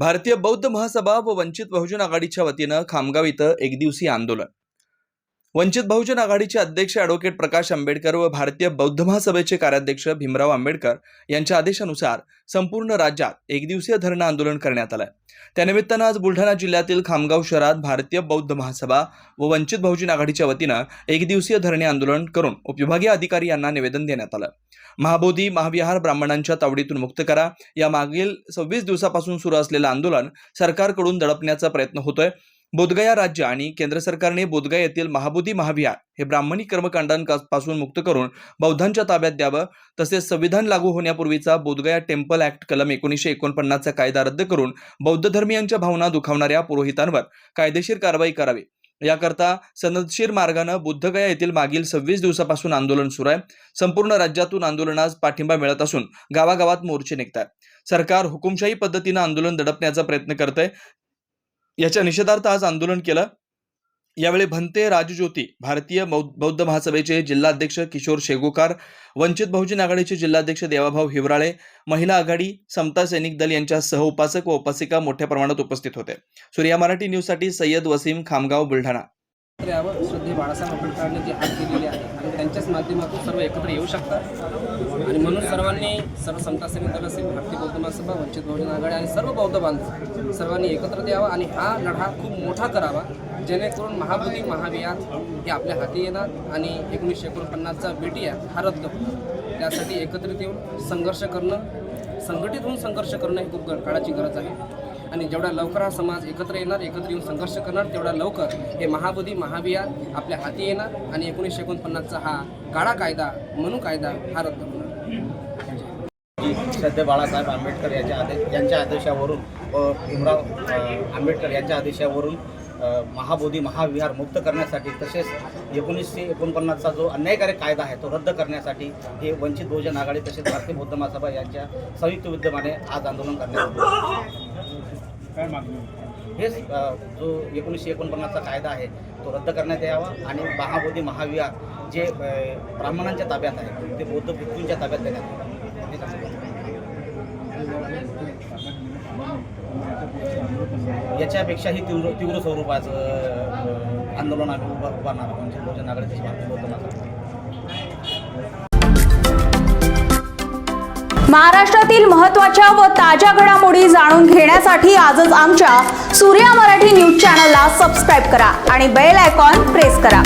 भारतीय बौद्ध महासभा व वंचित बहुजन आघाडीच्या वतीनं खामगाव इथं एकदिवसीय आंदोलन. वंचित बहुजन आघाडीचे अध्यक्ष ॲडव्होकेट प्रकाश आंबेडकर व भारतीय बौद्ध महासभेचे कार्याध्यक्ष भीमराव आंबेडकर यांच्या आदेशानुसार संपूर्ण राज्यात एकदिवसीय धरणं आंदोलन करण्यात आलं त्यानिमित्तानं आज बुलढाणा जिल्ह्यातील खामगाव शहरात भारतीय बौद्ध महासभा व वंचित बहुजन आघाडीच्या वतीनं एकदिवसीय धरणे आंदोलन करून उपविभागीय अधिकारी यांना निवेदन देण्यात आलं. महाबोधी महाविहार ब्राह्मणांच्या तावडीतून मुक्त करा. या मागील सव्वीस दिवसापासून सुरू असलेलं आंदोलन सरकारकडून दडपण्याचा प्रयत्न होतोय. बोधगया राज्य आणि केंद्र सरकारने बोधगया येथील महाबोधी महाविहार हे ब्राह्मणी कर्मकांडांपासून मुक्त करून बौद्धांच्या ताब्यात द्यावं तसेच संविधान लागू होण्यापूर्वीचा बोधगया टेम्पल ऍक्ट कलम एकोणीसशे एकोणपन्नासचा कायदा रद्द करून बौद्ध धर्मियांच्या भावना दुखावणाऱ्या पुरोहितांवर कायदेशीर कारवाई करावी. याकरता सनदशीर मार्गानं बुद्धगया येथील मागील सव्वीस दिवसापासून आंदोलन सुरू आहे. संपूर्ण राज्यातून आंदोलनास पाठिंबा मिळत असून गावागावात मोर्चे निघतात सरकार हुकुमशाही पद्धतीनं आंदोलन दडपण्याचा प्रयत्न करतंय. याच्या निषेधार्थ आज आंदोलन केलं. यावेळी भंते राजज्योती भारतीय बौद्ध महासभेचे जिल्हाध्यक्ष किशोर शेगोकार वंचित बहुजन आघाडीचे जिल्हाध्यक्ष देवाभाऊ हिवराळे महिला आघाडी समता सैनिक दल यांच्या सह उपासक व उपासिका मोठ्या प्रमाणात उपस्थित होते. सूर्या मराठी न्यूजसाठी सय्यद वसीम खामगाव बुलढाणा. यावर श्रद्धे बाळासाहेब आंबेडकरांनी जे हात केलेले आहे आणि त्यांच्याच माध्यमातून सर्व एकत्र येऊ शकतात. आणि म्हणून सर्वांनी सर्व समता सैनिक दल असेल भारतीय बौद्ध महासभा वंचित बहुजन आघाडी आणि सर्व बौद्ध बांधव सर्वांनी एकत्र द्यावा आणि हा लढा खूप मोठा करावा जेणेकरून महाबोधी महाविहार हे आपल्या हाती येणार आणि एकोणीसशे एकोणपन्नासचा बेटिया हा रद्द होतो त्यासाठी एकत्रित येऊन संघर्ष करणं संघटित होऊन संघर्ष करणं ही खूप काळाची गरज आहे. आणि जेवढा लवकर हा समाज एकत्र येणार एकत्र येऊन संघर्ष करणार तेवढा लवकर हे महाबोधी महाविहार आपल्या हाती येणार आणि एकोणीसशे एकोणपन्नासचा हा काळा कायदा म्हणून कायदा हा रद्द होणार. सध्या बाळासाहेब आंबेडकर यांच्या आदेश यांच्या आदेशावरून भीमराव आंबेडकर यांच्या आदेशावरून महाबोधी महाविहार मुक्त करण्यासाठी तसेच एकोणीसशे एकोणपन्नासचा जो अन्यायकारक कायदा आहे तो रद्द करण्यासाठी हे वंचित बहुजन आघाडी तसेच भारतीय बौद्ध महासभा यांच्या संयुक्त विद्यमाने आज आंदोलन करण्यात आले. हेच जो एकोणीसशे एकोणपन्नासचा कायदा आहे तो रद्द करण्यात यावा आणि महाबोधी महाविहार जे ब्राह्मणांच्या ताब्यात आहे ते बौद्ध भिक्खूंच्या ताब्यात देण्यात यावे हेच आमचं म्हणणं आहे. याच्यापेक्षाही तीव्र तीव्र स्वरूपाचं आंदोलन आम्ही उभा उभारणार आहोत बहुजन आघाडी तसेच भारतीय महाराष्ट्रातील महत्त्वाच्या व ताज्या घडामोडी जाणून घेण्यासाठी आजच आमच्या सूर्या मराठी न्यूज चॅनलला सबस्क्राईब करा आणि बेल आयकॉन प्रेस करा.